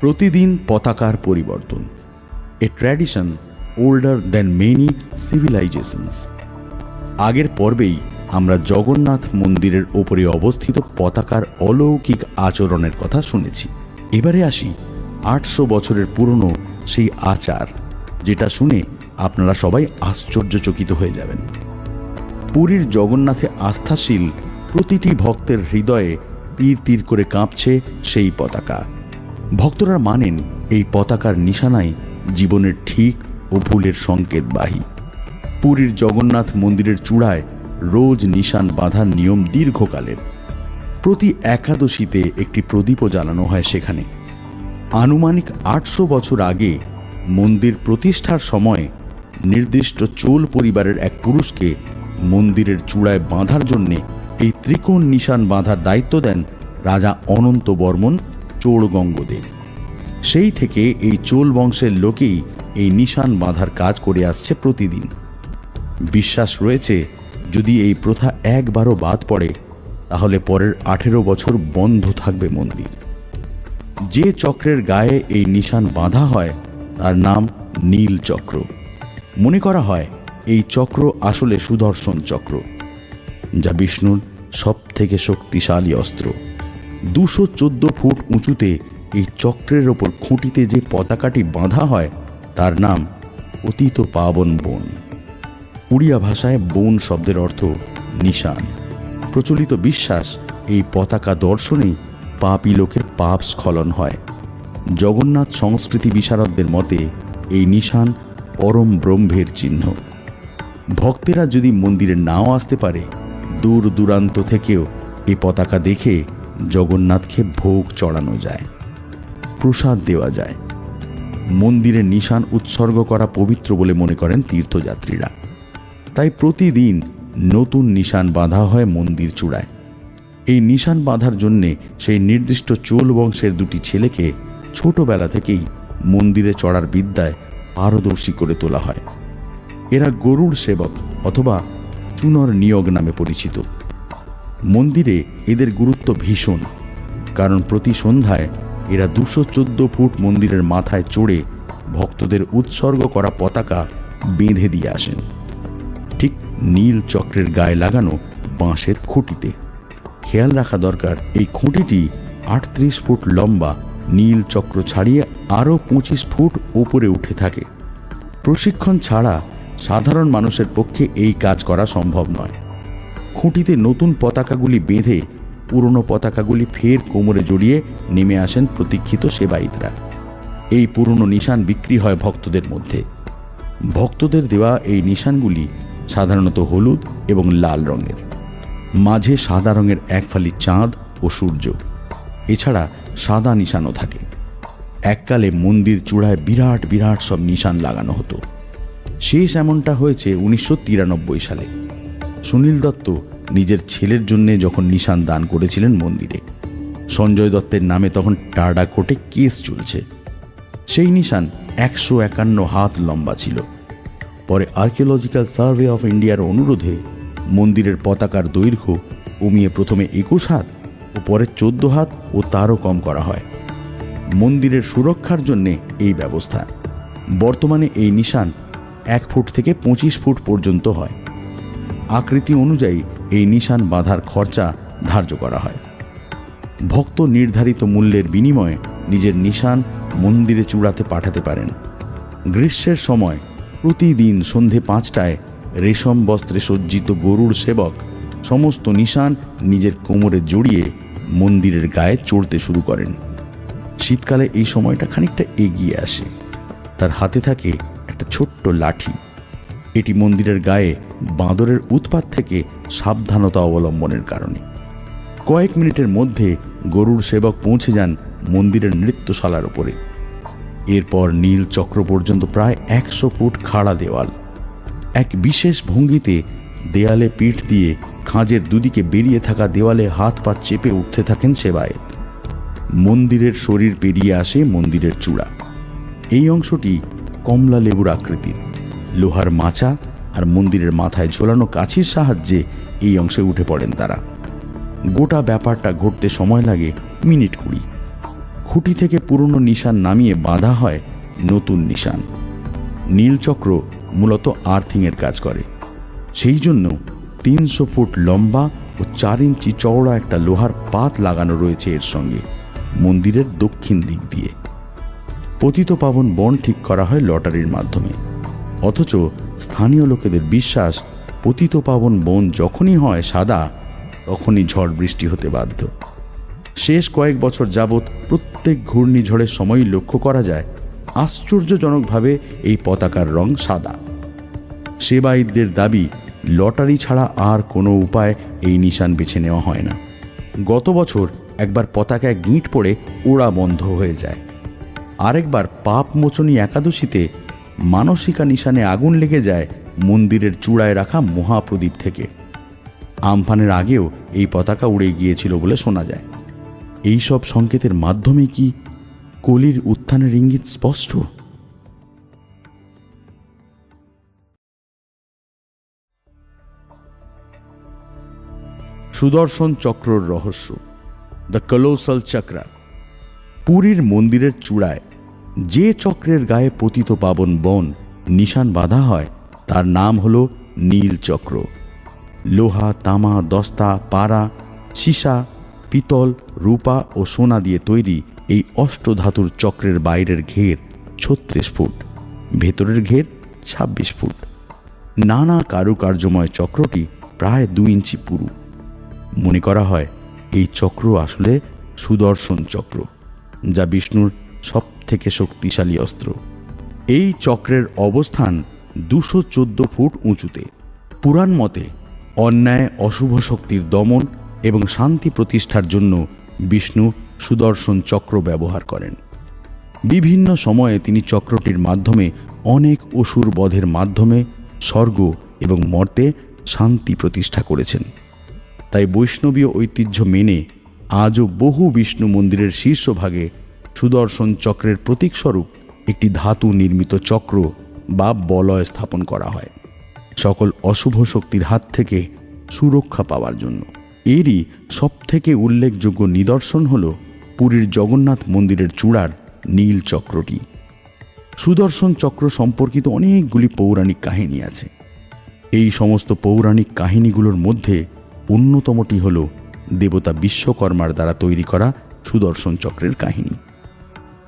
প্রতিদিন পতাকার পরিবর্তন। A tradition older than many civilizations আগের পর্বেই আমরা জগন্নাথ মন্দিরের ওপরে অবস্থিত পতাকার অলৌকিক আচরণের কথা শুনেছি। এবারে আসি আটশো বছরের পুরনো সেই আচার, যেটা শুনে আপনারা সবাই আশ্চর্যচকিত হয়ে যাবেন। পুরীর জগন্নাথে আস্থাশীল প্রতিটি ভক্তের হৃদয়ে তীর তীর করে কাঁপছে সেই পতাকা। ভক্তরা মানেন এই পতাকার নিশানায় জীবনের ঠিক ও ভুলের সংকেতবাহী। পুরীর জগন্নাথ মন্দিরের চূড়ায় রোজ নিশান বাঁধার নিয়ম দীর্ঘকালের। প্রতি একাদশীতে একটি প্রদীপও জ্বালানো হয় সেখানে। আনুমানিক আটশো বছর আগে মন্দির প্রতিষ্ঠার সময় নির্দিষ্ট চোল পরিবারের এক পুরুষকে মন্দিরের চূড়ায় বাঁধার জন্যে এই ত্রিকোণ নিশান বাঁধার দায়িত্ব দেন রাজা অনন্ত বর্মন চোড়গঙ্গদেব সেই থেকে এই চোল বংশের লোকেই এই নিশান বাঁধার কাজ করে আসছে প্রতিদিন। বিশ্বাস রয়েছে, যদি এই প্রথা একবারও বাদ পড়ে, তাহলে পরের আঠেরো বছর বন্ধ থাকবে মন্দির। যে চক্রের গায়ে এই নিশান বাঁধা হয়, তার নাম নীল চক্র। মনে করা হয়, এই চক্র আসলে সুদর্শন চক্র, যা বিষ্ণুর সব থেকে শক্তিশালী অস্ত্র। দুশো চোদ্দ ফুট উঁচুতে এই চক্রের ওপর খুঁটিতে যে পতাকাটি বাঁধা হয়, তার নাম অতীত পাবন বন। উড়িয়া ভাষায় বন শব্দের অর্থ নিশান। প্রচলিত বিশ্বাস এই পতাকা দর্শনেই পাপী লোকের পাপ স্খলন হয়। জগন্নাথ সংস্কৃতি বিশারদদের মতে এই নিশান পরম ব্রহ্মের চিহ্ন। ভক্তেরা যদি মন্দিরে নাও আসতে পারে, দূর দূরান্ত থেকেও এই পতাকা দেখে জগন্নাথকে ভোগ চড়ানো যায়, প্রসাদ দেওয়া যায়। মন্দিরে নিশান উৎসর্গ করা পবিত্র বলে মনে করেন তীর্থযাত্রীরা। তাই প্রতিদিন নতুন নিশান বাঁধা হয় মন্দির চূড়ায়। এই নিশান বাঁধার জন্যে সেই নির্দিষ্ট চোল বংশের দুটি ছেলেকে ছোটবেলা থেকেই মন্দিরে চড়ার বিদ্যায় পারদর্শী করে তোলা হয়। এরা গরুর সেবক অথবা চুনর নিয়োগ নামে পরিচিত। মন্দিরে এদের গুরুত্ব ভীষণ, কারণ প্রতি সন্ধ্যায় এরা দুশো ফুট মন্দিরের মাথায় চড়ে ভক্তদের উৎসর্গ করা পতাকা বেঁধে দিয়ে আসেন। ঠিক নীল চক্রের গায়ে লাগানো বাঁশের খুঁটিতে। খেয়াল রাখা দরকার, এই খুঁটিটি আটত্রিশ ফুট লম্বা, নীল চক্র ছাড়িয়ে আরও পঁচিশ ফুট ওপরে উঠে থাকে। প্রশিক্ষণ ছাড়া সাধারণ মানুষের পক্ষে এই কাজ করা সম্ভব নয়। খুঁটিতে নতুন পতাকাগুলি বেঁধে পুরনো পতাকাগুলি ফের কোমরে জড়িয়ে নেমে আসেন প্রতীক্ষিত সেবায়িতরা। এই পুরনো নিশান বিক্রি হয় ভক্তদের মধ্যে। ভক্তদের দেওয়া এই নিশানগুলি সাধারণত হলুদ এবং লাল রঙের। মাঝে সাদা রঙের এক ফালি চাঁদ ও সূর্য। এছাড়া সাদা নিশানও থাকে। এককালে মন্দির চূড়ায় বিরাট বিরাট সব নিশান লাগানো হতো। শেষ এমনটা হয়েছে উনিশশো তিরানব্বই সালে। সুনীল দত্ত নিজের ছেলের জন্যে যখন নিশান দান করেছিলেন মন্দিরে। সঞ্জয় দত্তের নামে তখন টাডা কোর্টে কেস চলছে। সেই নিশান একশো একান্ন হাত লম্বা ছিল। পরে আর্কিওলজিক্যাল সার্ভে অফ ইন্ডিয়ার অনুরোধে মন্দিরের পতাকার দৈর্ঘ্য কমিয়ে প্রথমে একুশ হাত ও পরে চোদ্দ হাত ও তারও কম করা হয়। মন্দিরের সুরক্ষার জন্যে এই ব্যবস্থা। বর্তমানে এই নিশান এক ফুট থেকে পঁচিশ ফুট পর্যন্ত হয়। আকৃতি অনুযায়ী এই নিশান বাঁধার খরচা ধার্য করা হয়। ভক্ত নির্ধারিত মূল্যের বিনিময়ে নিজের নিশান মন্দিরে চূড়াতে পাঠাতে পারেন। গ্রীষ্মের সময় প্রতিদিন সন্ধে পাঁচটায় রেশম বস্ত্রে সজ্জিত গরুর সেবক সমস্ত নিশান নিজের কোমরে জড়িয়ে মন্দিরের গায়ে চড়তে শুরু করেন। শীতকালে এই সময়টা খানিকটা এগিয়ে আসে। তার হাতে থাকে একটা ছোট্ট লাঠি। এটি মন্দিরের গায়ে বাঁদরের উৎপাত থেকে সাবধানতা অবলম্বনের কারণে। কয়েক মিনিটের মধ্যে গরুর সেবক পৌঁছে যান মন্দিরের নৃত্যশালার ওপরে এরপর নীল চক্র পর্যন্ত প্রায় একশো ফুট খাড়া দেওয়াল। এক বিশেষ ভঙ্গিতে দেয়ালে পিঠ দিয়ে খাঁজের দুদিকে বেরিয়ে থাকা দেওয়ালে হাত পা চেপে উঠতে থাকেন সেবায়েত। মন্দিরের শরীর পেরিয়ে আসে মন্দিরের চূড়া। এই অংশটি কমলা লেবুর আকৃতির। লোহার মাচা আর মন্দিরের মাথায় ঝোলানো কাছির সাহায্যে এই অংশে উঠে পড়েন তারা। গোটা ব্যাপারটা ঘটতে সময় লাগে মিনিট কুড়ি। খুঁটি থেকে পুরনো নিশান নামিয়ে বাঁধা হয় নতুন নিশান। নীলচক্র মূলত আর্থিংয়ের কাজ করে। সেই জন্য তিনশো ফুট লম্বা ও চার ইঞ্চি চওড়া একটা লোহার পাত লাগানো রয়েছে এর সঙ্গে, মন্দিরের দক্ষিণ দিক দিয়ে। পতিত পাবন বন ঠিক করা হয় লটারির মাধ্যমে। অথচ স্থানীয় লোকেদের বিশ্বাস, পতিত পাবন বন যখনই হয় সাদা, তখনই ঝড় বৃষ্টি হতে বাধ্য। শেষ কয়েক বছর যাবৎ প্রত্যেক ঘূর্ণিঝড়ের সময় লক্ষ্য করা যায়, আশ্চর্যজনকভাবে এই পতাকার রং সাদা। সেবায়িতদের দাবি, লটারি ছাড়া আর কোনো উপায় এই নিশান বেছে নেওয়া হয় না। গত বছর একবার পতাকায় গিঁট পড়ে ওড়া বন্ধ হয়ে যায়। আরেকবার পাপ মোচনী একাদশীতে মানসিকা নিশানে আগুন লেগে যায় মন্দিরের চূড়ায় রাখা মহাপ্রদীপ থেকে। আমফানের আগেও এই পতাকা উড়ে গিয়েছিল বলে শোনা যায়। এই সব সংকেতের মাধ্যমে কি কলির উত্থানের ইঙ্গিত স্পষ্ট? সুদর্শন চক্রর রহস্য, দ্য কলোসাল চক্রা, পুরীর মন্দিরের চূড়ায় যে চক্রের গায়ে পতিত পাবন বন নিশান বাঁধা হয়, তার নাম হল নীল চক্র। লোহা, তামা, দস্তা, পাড়া, সীসা, পিতল, রূপা ও সোনা দিয়ে তৈরি এই অষ্টধাতুর চক্রের বাইরের ঘের ছত্রিশ ফুট, ভেতরের ঘের ২৬ ফুট। নানা কারুকার্যময় চক্রটি প্রায় দু ইঞ্চি পুরু। মনে করা হয়, এই চক্র আসলে সুদর্শন চক্র, যা বিষ্ণুর সব থেকে শক্তিশালী অস্ত্র। এই চক্রের অবস্থান দুশো চোদ্দ ফুট উঁচুতে। পুরাণ মতে, অন্যায় অশুভ শক্তির দমন এবং শান্তি প্রতিষ্ঠার জন্য বিষ্ণু সুদর্শন চক্র ব্যবহার করেন। বিভিন্ন সময়ে তিনি চক্রটির মাধ্যমে অনেক অসুর বধের মাধ্যমে স্বর্গ এবং মর্তে শান্তি প্রতিষ্ঠা করেছেন। তাই বৈষ্ণবীয় ঐতিহ্য মেনে আজও বহু বিষ্ণু মন্দিরের শীর্ষভাগে সুদর্শন চক্রের প্রতীকস্বরূপ একটি ধাতু নির্মিত চক্র বা বলয় স্থাপন করা হয়। সকল অশুভ শক্তির হাত থেকে সুরক্ষা পাওয়ার জন্য। এরই সবথেকে উল্লেখযোগ্য নিদর্শন হল পুরীর জগন্নাথ মন্দিরের চূড়ার নীল চক্রটি। সুদর্শন চক্র সম্পর্কিত অনেকগুলি পৌরাণিক কাহিনী আছে। এই সমস্ত পৌরাণিক কাহিনীগুলোর মধ্যে অন্যতমটি হল দেবতা বিশ্বকর্মার দ্বারা তৈরি করা সুদর্শন চক্রের কাহিনী।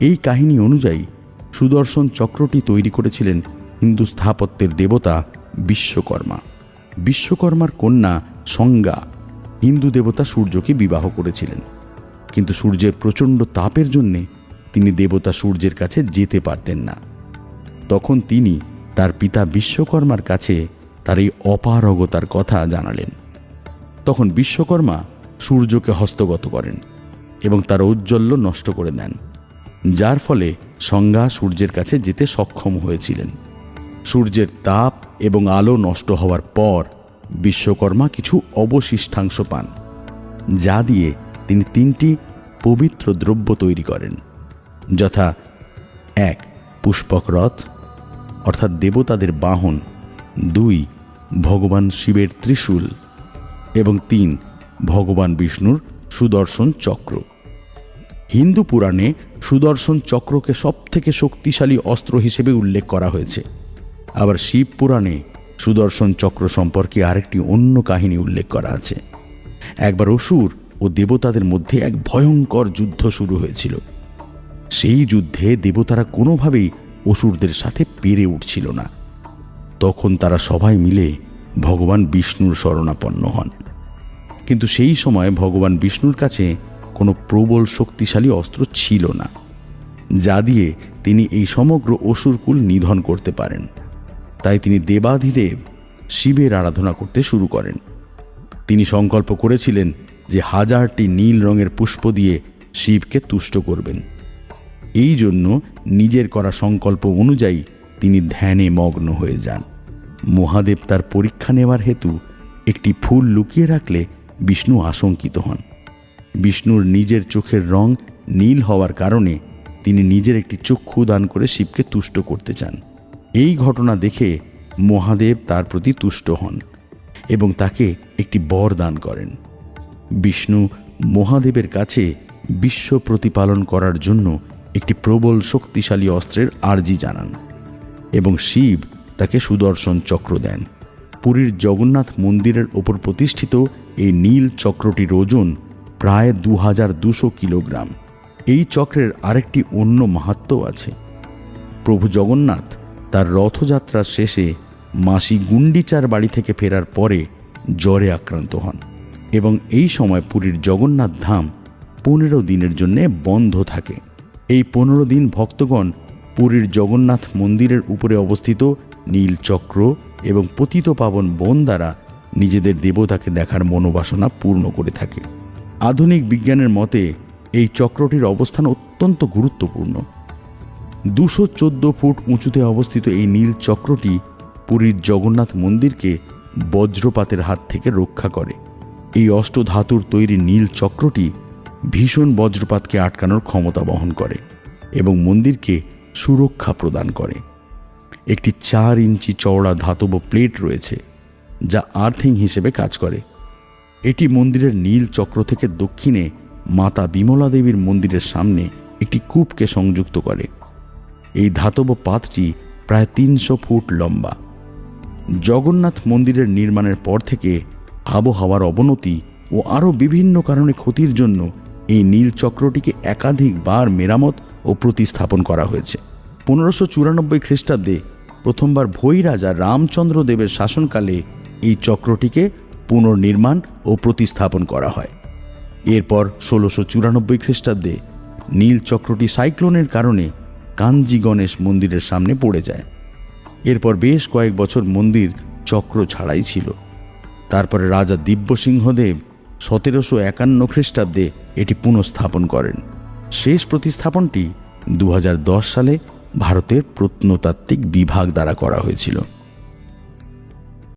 এই কাহিনী অনুযায়ী সুদর্শন চক্রটি তৈরি করেছিলেন হিন্দু স্থাপত্যের দেবতা বিশ্বকর্মা। বিশ্বকর্মার কন্যা সংজ্ঞা হিন্দু দেবতা সূর্যকে বিবাহ করেছিলেন। কিন্তু সূর্যের প্রচণ্ড তাপের জন্যে তিনি দেবতা সূর্যের কাছে যেতে পারতেন না। তখন তিনি তার পিতা বিশ্বকর্মার কাছে তার এই অপারগতার কথা জানালেন। তখন বিশ্বকর্মা সূর্যকে হস্তগত করেন এবং তার ঔজ্জ্বল্য নষ্ট করে দেন। যার ফলে সংজ্ঞা সূর্যের কাছে যেতে সক্ষম হয়েছিলেন। সূর্যের তাপ এবং আলো নষ্ট হওয়ার পর বিশ্বকর্মা কিছু অবশিষ্টাংশ পান, যা দিয়ে তিনি তিনটি পবিত্র দ্রব্য তৈরি করেন, যথা এক পুষ্পক রথ অর্থাৎ দেবতাদের বাহন, দুই, ভগবান শিবের ত্রিশূল, এবং তিন, ভগবান বিষ্ণুর সুদর্শন চক্র। হিন্দু পুরাণে সুদর্শন চক্রকে সবথেকে শক্তিশালী অস্ত্র হিসেবে উল্লেখ করা হয়েছে। আবার শিব পুরাণে সুদর্শন চক্র সম্পর্কে আরেকটি অন্য কাহিনী উল্লেখ করা আছে। একবার অসুর ও দেবতাদের মধ্যে এক ভয়ঙ্কর যুদ্ধ শুরু হয়েছিল। সেই যুদ্ধে দেবতারা কোনোভাবেই অসুরদের সাথে পেরে উঠছিল না। তখন তারা সবাই মিলে ভগবান বিষ্ণুর শরণাপন্ন হন। কিন্তু সেই সময় ভগবান বিষ্ণুর কাছে কোনো প্রবল শক্তিশালী অস্ত্র ছিল না, যা দিয়ে তিনি এই সমগ্র অসুরকুল নিধন করতে পারেন। তাই তিনি দেবাধিদেব শিবের আরাধনা করতে শুরু করেন। তিনি সংকল্প করেছিলেন যে হাজারটি নীল রঙের পুষ্প দিয়ে শিবকে তুষ্ট করবেন। এই জন্য নিজের করা সংকল্প অনুযায়ী তিনি ধ্যানে মগ্ন হয়ে যান। মহাদেব তার পরীক্ষা নেওয়ার হেতু একটি ফুল লুকিয়ে রাখলে বিষ্ণু আশঙ্কিত হন। বিষ্ণুর নিজের চোখের রং নীল হওয়ার কারণে তিনি নিজের একটি চক্ষু দান করে শিবকে তুষ্ট করতে চান। এই ঘটনা দেখে মহাদেব তার প্রতি তুষ্ট হন এবং তাকে একটি বর দান করেন। বিষ্ণু মহাদেবের কাছে বিশ্ব প্রতিপালন করার জন্য একটি প্রবল শক্তিশালী অস্ত্রের আর্জি জানান এবং শিব তাকে সুদর্শন চক্র দেন। পুরীর জগন্নাথ মন্দিরের ওপর প্রতিষ্ঠিত এই নীল চক্রটির ওজন প্রায় দু হাজার দুশো কিলোগ্রাম। এই চক্রের আরেকটি অন্য মাহাত্ম আছে। প্রভু জগন্নাথ তার রথযাত্রার শেষে মাসি গুন্ডিচার বাড়ি থেকে ফেরার পরে জ্বরে আক্রান্ত হন এবং এই সময় পুরীর জগন্নাথ ধাম পনেরো দিনের জন্যে বন্ধ থাকে। এই পনেরো দিন ভক্তগণ পুরীর জগন্নাথ মন্দিরের উপরে অবস্থিত নীল চক্র এবং পতিত পাবন বন দ্বারা নিজেদের দেবতাকে দেখার মনোবাসনা পূর্ণ করে থাকে। আধুনিক বিজ্ঞানের মতে, এই চক্রটির অবস্থান অত্যন্ত গুরুত্বপূর্ণ। দুশো চোদ্দ ফুট উঁচুতে অবস্থিত এই নীল চক্রটি পুরীর জগন্নাথ মন্দিরকে বজ্রপাতের হাত থেকে রক্ষা করে। এই অষ্টধাতুর তৈরি নীল চক্রটি ভীষণ বজ্রপাতকে আটকানোর ক্ষমতা বহন করে এবং মন্দিরকে সুরক্ষা প্রদান করে। একটি চার ইঞ্চি চওড়া ধাতব প্লেট রয়েছে, যা আর্থিং হিসেবে কাজ করে। এটি মন্দিরের নীল চক্র থেকে দক্ষিণে মাতা বিমলা দেবীর মন্দিরের সামনে একটি কূপকে সংযুক্ত করে। এই ধাতব পাতটি প্রায় তিনশো ফুট লম্বা। জগন্নাথ মন্দিরের নির্মাণের পর থেকে আবহাওয়ার অবনতি ও আরও বিভিন্ন কারণে ক্ষতির জন্য এই নীল চক্রটিকে একাধিকবার মেরামত ও প্রতিস্থাপন করা হয়েছে। পনেরোশো চুরানব্বই খ্রিস্টাব্দে প্রথমবার ভৈরাজা রামচন্দ্র দেবের শাসনকালে এই চক্রটিকে পুনর্নির্মাণ ও প্রতিস্থাপন করা হয়। এরপর ষোলোশো চুরানব্বই খ্রিস্টাব্দে নীল চক্রটি সাইক্লোনের কারণে কাঞ্জি গণেশ মন্দিরের সামনে পড়ে যায়। এরপর বেশ কয়েক বছর মন্দির চক্র ছাড়াই ছিল। তারপরে রাজা দিব্যসিংহদেব সতেরোশো একান্ন খ্রিস্টাব্দে এটি পুনঃস্থাপন করেন। শেষ প্রতিস্থাপনটি দু হাজার দশ সালে ভারতের প্রত্নতাত্ত্বিক বিভাগ দ্বারা করা হয়েছিল।